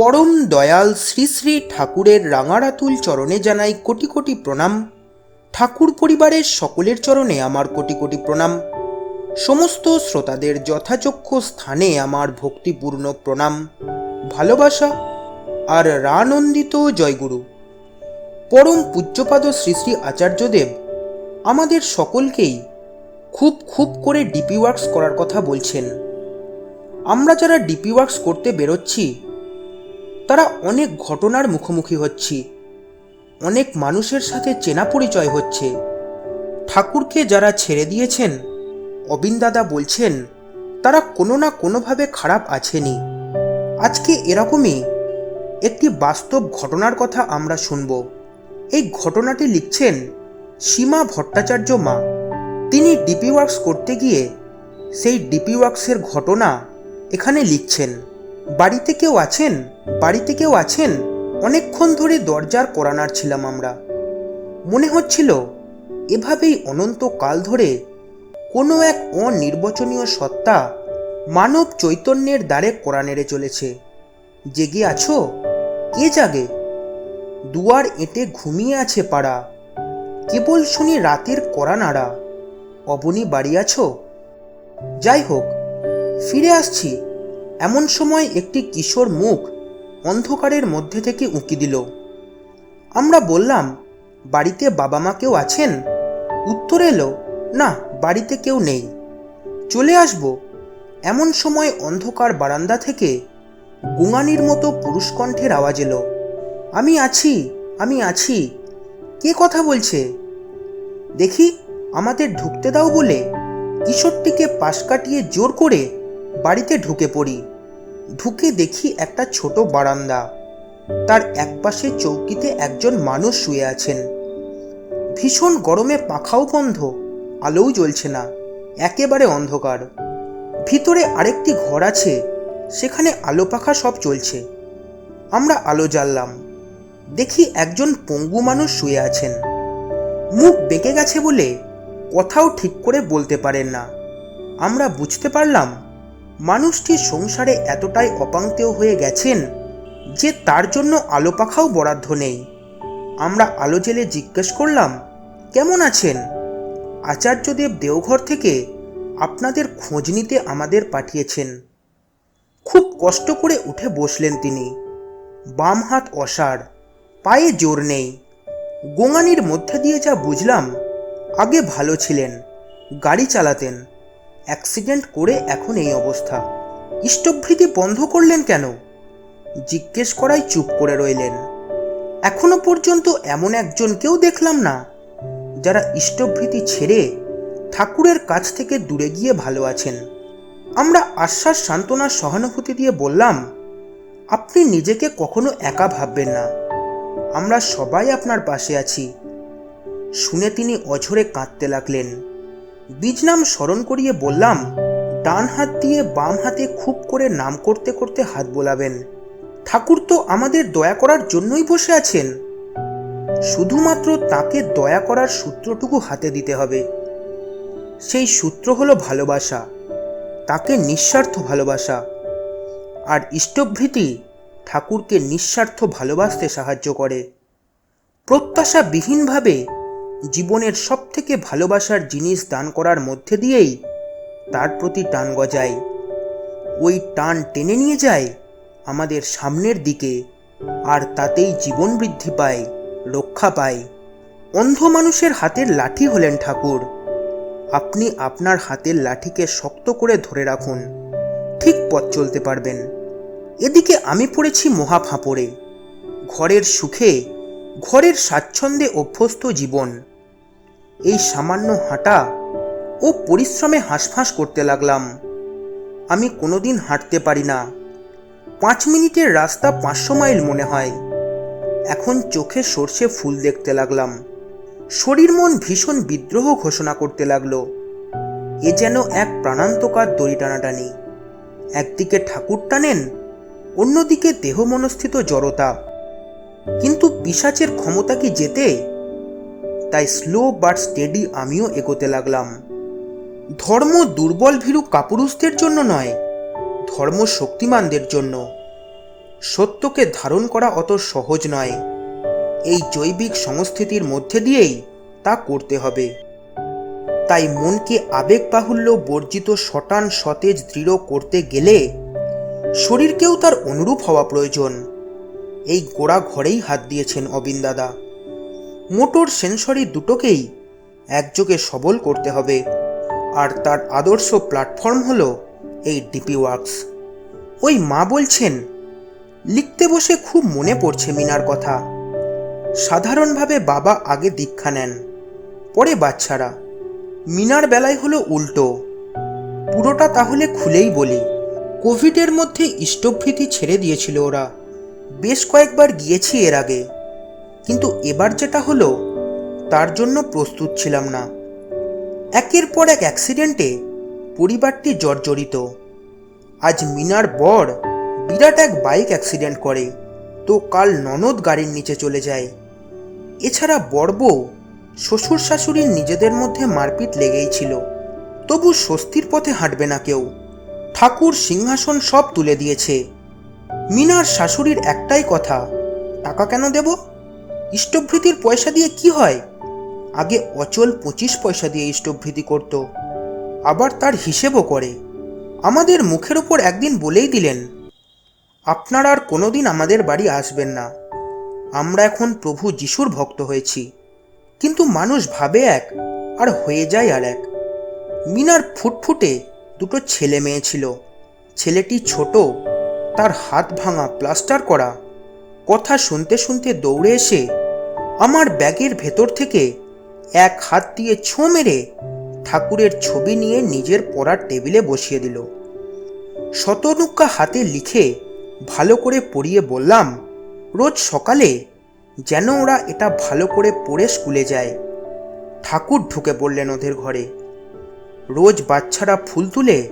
পরম দয়াল শ্রী শ্রী ঠাকুরের রাঙারাতুল চরণে জানাই কোটি কোটি প্রণাম। ঠাকুর পরিবারের সকলের চরণে আমার কোটি কোটি প্রণাম। সমস্ত শ্রোতাদের যথাযোগ্য স্থানে আমার ভক্তিপূর্ণ প্রণাম। ভালোবাসা আর রানন্দিত জয়গুরু। পরম পূজ্যপাদ শ্রী শ্রী আচার্যদেব আমাদের সকলকেই খুব খুব করে ডিপি ওয়ার্কস করার কথা বলছেন। আমরা যারা ডিপি ওয়ার্কস করতে বেরোচ্ছি তারা অনেক ঘটনার মুখোমুখি হচ্ছি। অনেক মানুষের সাথে চেনা পরিচয় হচ্ছে। ঠাকুরকে যারা ছেড়ে দিয়েছেন, অবিন দাদা বলছেন, তারা কোনো না কোনোভাবে খারাপ আছেনি আজকে এরকমই একটি বাস্তব ঘটনার কথা আমরা শুনব। এই ঘটনাটি লিখছেন সীমা ভট্টাচার্য মা। তিনি ডিপি ওয়ার্কস করতে গিয়ে সেই ডিপি ওয়ার্কসের ঘটনা এখানে লিখছেন। বাড়িতে কেউ আছেন? বাড়িতে কেউ আছেন? অনেকক্ষণ ধরে দরজার করানার ছিলাম আমরা। মনে হচ্ছিল, এভাবেই অনন্ত কাল ধরে কোনো এক অনির্বচনীয় সত্তা মানব চৈতন্যের দ্বারে কড়া নেড়ে চলেছে। জেগে আছো? কে জাগে? দুয়ার এঁটে ঘুমিয়ে আছে পাড়া। কেবল শুনি রাতের কড়া নাড়া অবনী বাড়ি আছো? যাই হোক, ফিরে আসছি। এমন সময় একটি কিশোর মুখ অন্ধকারের মধ্যে থেকে উঁকি দিল। আমরা বললাম, বাড়িতে বাবা মা কেউ আছেন? উত্তর এলো, না, বাড়িতে কেউ নেই। চলে আসব। এমন সময় অন্ধকার বারান্দা থেকে গুঙানির মতো পুরুষকণ্ঠের আওয়াজ এলো, আমি আছি আমি আছি। কে কথা বলছে? দেখি, আমাদের ঢুকতে দাও বলে কিশোরটিকে পাশ কাটিয়ে জোর করে বাড়িতে ঢুকে পড়ি। ঢুকে দেখি একটা ছোট বারান্দা। তার একপাশে চৌকিতে একজন মানুষ শুয়ে আছেন। ভীষণ গরমে পাখাও বন্ধ, আলোও জ্বলছে না, একেবারে অন্ধকার। ভিতরে আরেকটি ঘর আছে, সেখানে আলো পাখা সব চলছে। আমরা আলো জ্বাললাম, দেখি একজন পঙ্গু মানুষ শুয়ে আছেন। মুখ বেঁকে গেছে বলে কথাও ঠিক করে বলতে পারেন না। আমরা বুঝতে পারলাম মানুষটি সংসারে এতটাই অপাঙ্ক্তেয় হয়ে গেছেন যে তার জন্য আলো পাখাও বরাদ্দ নেই। আমরা আলো জেলে জিজ্ঞেস করলাম, কেমন আছেন? আচার্যদেব দেওঘর থেকে আপনাদের খোঁজ নিতে আমাদের পাঠিয়েছেন। খুব কষ্ট করে উঠে বসলেন তিনি। বাম হাত অসাড় পায়ে জোর নেই। গোঙানির মধ্যে দিয়ে যা বুঝলাম, আগে ভালো ছিলেন, গাড়ি চালাতেন। অ্যাক্সিডেন্ট করে এখন এই অবস্থা। ইষ্টভৃতি বন্ধ করলেন কেন? জিজ্ঞেস করাই চুপ করে রইলেন। এখনও পর্যন্ত এমন একজনকেও দেখলাম না, যারা ইষ্টভৃতি ছেড়ে ঠাকুরের কাছ থেকে দূরে গিয়ে ভালো আছেন। আমরা আশ্বাস সান্ত্বনা সহানুভূতি দিয়ে বললাম, আপনি নিজেকে কখনো একা ভাববেন না। আমরা সবাই আপনার পাশে আছি। শুনে তিনি অঝরে কাঁদতে লাগলেন। বীজনাম স্মরণ করিয়ে বললাম, ডান হাত দিয়ে বাম হাতে খুব করে নাম করতে করতে হাত বোলাবেন। ঠাকুর তো আমাদের দয়া করার জন্যই বসে আছেন। শুধুমাত্র তাকে দয়া করার সূত্রটুকু হাতে দিতে হবে। সেই সূত্র হলো ভালোবাসা। তাকে নিঃস্বার্থ ভালোবাসা। আর ইষ্টভৃতি ঠাকুরকে নিঃস্বার্থ ভালোবাসতে সাহায্য করে। প্রত্যাশাবিহীনভাবে জীবনের সবথেকে ভালোবাসার জিনিস দান করার মধ্যে দিয়েই তার প্রতি টান গজায়। ওই টান টেনে নিয়ে যায় আমাদের সামনের দিকে, আর তাতেই জীবন বৃদ্ধি পায়, রক্ষা পায়। অন্ধ মানুষের হাতের লাঠি হলেন ঠাকুর। আপনি আপনার হাতের লাঠিকে শক্ত করে ধরে রাখুন, ঠিক পথ চলতে পারবেন। এদিকে আমি পড়েছি মহা ফাঁপড়ে। ঘরের সুখে, ঘরের স্বাচ্ছন্দ্যে অভ্যস্ত জীবন। এই সামান্য হাঁটা ও পরিশ্রমে হাঁসফাঁস করতে লাগলাম। আমি কোনোদিন হাঁটতে পারি না। পাঁচ মিনিটের রাস্তা পাঁচশো মাইল মনে হয়। এখন চোখে সর্ষে ফুল দেখতে লাগলাম। শরীর মন ভীষণ বিদ্রোহ ঘোষণা করতে লাগল। এ যেন এক প্রাণান্তকার দড়ি টানাটানি। একদিকে ঠাকুর টানেন, অন্যদিকে দেহ মনস্থিত জড়তা। কিন্তু পিসাচের ক্ষমতা কি যেতে? তাই স্লো বাট স্টেডি আমিও এগোতে লাগলাম। ধর্ম দুর্বল ভীরু কাপুরুষদের জন্য নয়, ধর্ম শক্তিমানদের জন্য। সত্যকে ধারণ করা অত সহজ নয়। এই জৈবিক সংস্থিতির মধ্যে দিয়েই তা করতে হবে। তাই মনকে আবেগ বাহুল্য বর্জিত শটান সতেজ দৃঢ় করতে গেলে শরীরকেও তার অনুরূপ হওয়া প্রয়োজন। এই গোড়া ঘরেই হাত দিয়েছেন অবিন দাদা। মোটর সেন্সরি দুটোকেই একযোগে সবল করতে হবে। আর তার আদর্শ প্ল্যাটফর্ম হলো এই ডিপি ওয়ার্কস। ওই মা বলছেন, লিখতে বসে খুব মনে পড়ছে মিনার কথা। সাধারণভাবে বাবা আগে দীক্ষা নেন, পরে বাচ্চারা। মিনার বেলায় হলো উল্টো। পুরোটা তাহলে খুলেই বলি। কোভিডের মধ্যে ইষ্টভৃতি ছেড়ে দিয়েছিল ওরা। বেশ কয়েকবার গিয়েছি এর আগে। কিন্তু এবার যেটা হলো, তার জন্য প্রস্তুত ছিলাম না। একের পর এক অ্যাক্সিডেন্টে পরিবারটি জর্জরিত। আজ মিনার বর বিরাট এক বাইক অ্যাক্সিডেন্ট করে, তো কাল ননদ গাড়ির নিচে চলে যায়। এছাড়া বড়বউ শ্বশুর শাশুড়ির নিজেদের মধ্যে মারপিট লেগেই ছিল। তবু স্বস্তির পথে হাঁটবে না কেউ। ঠাকুর সিংহাসন সব তুলে দিয়েছে। মিনার শাশুড়ির একটাই কথা, টাকা কেন দেব? ইষ্টভৃতির পয়সা দিয়ে কি হয়? আগে অচল পঁচিশ পয়সা দিয়ে ইষ্টভৃতি করত, আবার তার হিসেবও করে। আমাদের মুখের ওপর একদিন বলেই দিলেন, আপনারা আর কোনোদিন আমাদের বাড়ি আসবেন না। আমরা এখন প্রভু যিশুর ভক্ত হয়েছি। কিন্তু মানুষ ভাবে এক, আর হয়ে যায় আর এক। মিনার ফুটফুটে দুটো ছেলে মেয়ে ছিল। ছেলেটি ছোট, তার হাত ভাঙা প্লাস্টার করা। কথা শুনতে শুনতে দৌড়ে এসে আমার ব্যাগের ভেতর থেকে এক হাত দিয়ে ছোঁ মেরে ঠাকুরের ছবি নিয়ে নিজের পড়ার টেবিলে বসিয়ে দিল। শতনুক্কা হাতে লিখে ভালো করে পড়িয়ে বললাম, রোজ সকালে যেন ওরা এটা ভালো করে পড়ে স্কুলে যায়। ঠাকুর ঢুকে পড়লেন ওদের ঘরে। রোজ বাচ্চারা ফুল তুলে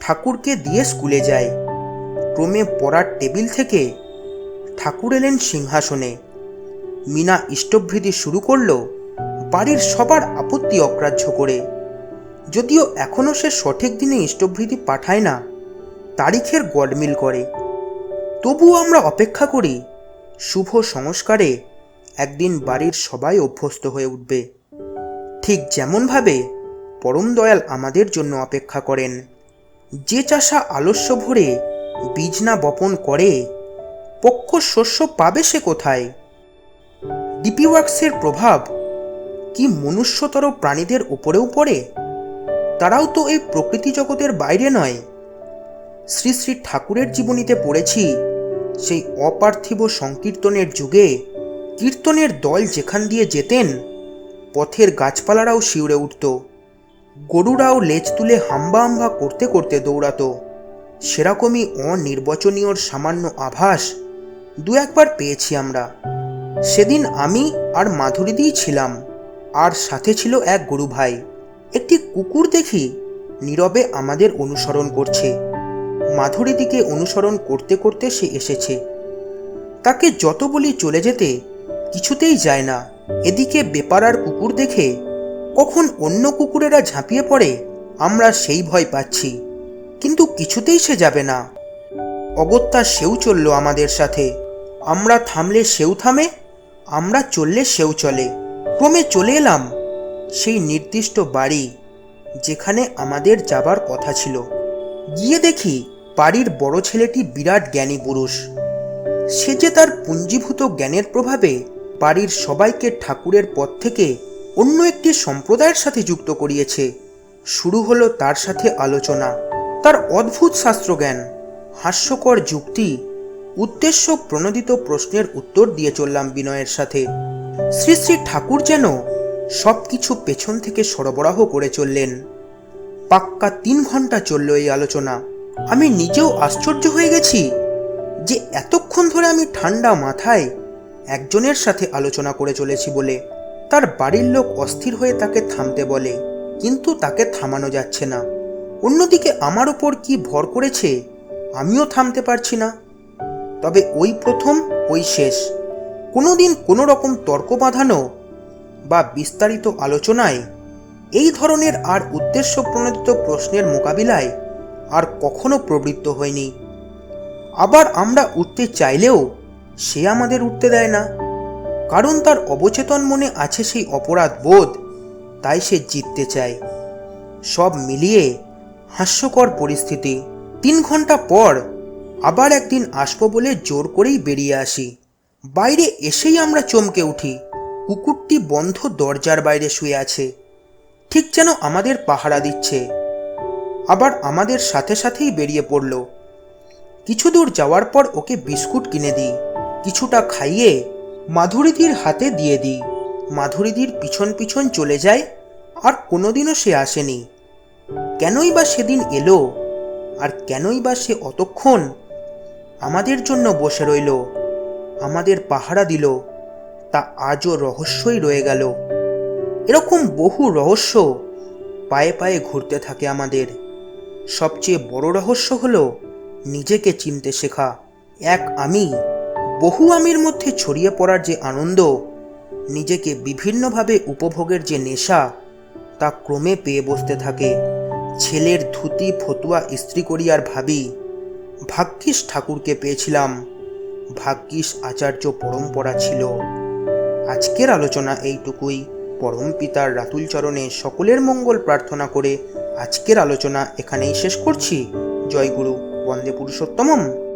ঠাকুরকে দিয়ে স্কুলে যায়। ক্রমে পড়ার টেবিল থেকে ঠাকুর এলেন সিংহাসনে। মিনা ইষ্টভৃতি শুরু করল বাড়ির সবার আপত্তি অগ্রাহ্য করে। যদিও এখনও সে সঠিক দিনে ইষ্টভৃতি পাঠায় না, তারিখের গডমিল করে। তবুও আমরা অপেক্ষা করি, শুভ সংস্কারে একদিন বাড়ির সবাই অভ্যস্ত হয়ে উঠবে। ঠিক যেমনভাবে পরম দয়াল আমাদের জন্য অপেক্ষা করেন। যে চাষা আলস্য ভরে বীজ না বপন করে, পক্ষ শস্য পাবে সে কোথায়? ডিপি ওয়ার্কসের প্রভাব কি মনুষ্যতর প্রাণীদের উপরেও পড়ে? তারাও তো এই প্রকৃতি জগতের বাইরে নয়। শ্রী শ্রী ঠাকুরের জীবনীতে পড়েছি সেই অপার্থিব সংকীর্তনের যুগে কীর্তনের দল যেখান দিয়ে যেতেন, পথের গাছপালারাও শিউরে উঠত, গরুরাও লেজ তুলে হাম্বা হাম্বা করতে করতে দৌড়াতো। সেরকমই অনির্বচনীয়র সামান্য আভাস দু একবার পেয়েছি আমরা। সেদিন আমি আর মাধুরীদিই ছিলাম, আর সাথে ছিল এক গরু ভাই একটি কুকুর দেখি নীরবে আমাদের অনুসরণ করছে। মাধুরীদিকে অনুসরণ করতে করতে সে এসেছে। তাকে যত বলি চলে যেতে কিছুতেই যায় না। এদিকে বেপারার কুকুর দেখে কখন অন্য কুকুরেরা ঝাঁপিয়ে পড়ে, আমরা সেই ভয় পাচ্ছি। কিন্তু কিছুতেই সে যাবে না। অগত্যা সেও চলল আমাদের সাথে। আমরা থামলে সেও থামে আমরা চললে সেও চলে। ক্রমে চলে এলাম। সেই নির্দিষ্ট বাড়ি যেখানে আমাদের যাবার কথা ছিল। গিয়ে দেখি বাড়ির বড় ছেলেটি বিরাট জ্ঞানী পুরুষ। সে যে তার পুঞ্জীভূত জ্ঞানের প্রভাবে বাড়ির সবাইকে ঠাকুরের পথ থেকে অন্য একটি সম্প্রদায়ের সাথে যুক্ত করিয়েছে। শুরু হলো তার সাথে আলোচনা। তার অদ্ভুত শাস্ত্রজ্ঞান, হাস্যকর যুক্তি উদ্দেশ্য প্রণোদিত প্রশ্নের উত্তর দিয়ে চললাম বিনয়ের সাথে। শ্রী শ্রী ঠাকুর যেন সব কিছু পেছন থেকে সরবরাহ করে চললেন। পাক্কা তিন ঘণ্টা চলল এই আলোচনা। আমি নিজেও আশ্চর্য হয়ে গেছি যে এতক্ষণ ধরে আমি ঠান্ডা মাথায় একজনের সাথে আলোচনা করে চলেছি বলে। তার বাড়ির লোক অস্থির হয়ে তাকে থামতে বলে, কিন্তু তাকে থামানো যাচ্ছে না। অন্যদিকে আমার ওপর কি ভর করেছে, আমিও থামতে পারছি না। তবে ওই প্রথম, ওই শেষ। কোনোদিন কোনো রকম তর্ক বাঁধানো বা বিস্তারিত আলোচনায় এই ধরনের আর উদ্দেশ্য প্রণোদিত প্রশ্নের মোকাবিলায় আর কখনো প্রবৃত্ত হয়নি। আবার আমরা উঠতে চাইলেও সে আমাদের উঠতে দেয় না। কারণ তার অবচেতন মনে আছে সেই অপরাধ বোধ তাই সে জিততে চায়। সব মিলিয়ে হাস্যকর পরিস্থিতি। তিন ঘণ্টা পর আবার একদিন আসব বলে জোর করেই বেরিয়ে আসি। বাইরে এসেই আমরা চমকে উঠি। কুকুরটি বন্ধ দরজার বাইরে শুয়ে আছে। ঠিক যেন আমাদের পাহারা দিচ্ছে। আবার আমাদের সাথে সাথেই বেরিয়ে পড়ল। কিছু দূর যাওয়ার পর ওকে বিস্কুট কিনে দিই। কিছুটা খাইয়ে মাধুরীদির হাতে দিয়ে দিই। মাধুরীদির পিছন পিছন চলে যায়, আর কোনোদিনও সে আসেনি। কেনই বা সেদিন এলো, আর কেনই বা সে অতক্ষণ আমাদের জন্য বসে রইল। আমাদের পাহারা দিল। তা আজও রহস্যই রয়ে গেল। এরকম বহু রহস্য পায়ে পায়ে ঘুরতে থাকে আমাদের। সবচেয়ে বড় রহস্য হলো নিজেকে চিনতে শেখা। এক আমি, বহু আমির মধ্যে ছড়িয়ে পড়ার যে আনন্দ, নিজেকে বিভিন্নভাবে উপভোগের যে নেশা, তা ক্রমে পেয়ে বসতে থাকে। ছেলের ধুতি, ফতুয়া, ইস্ত্রি করি আর ভাবি ভাগ্যিস ঠাকুরকে পেয়েছিলাম। ভাগ্যিস আচার্য পরম্পরা ছিল। আজকের আলোচনা এইটুকুই। পরম পিতার রাতুল চরণে সকলের মঙ্গল প্রার্থনা করে আজকের আলোচনা এখানেই শেষ করছি। জয়গুরু, বন্দে পুরুষোত্তমম।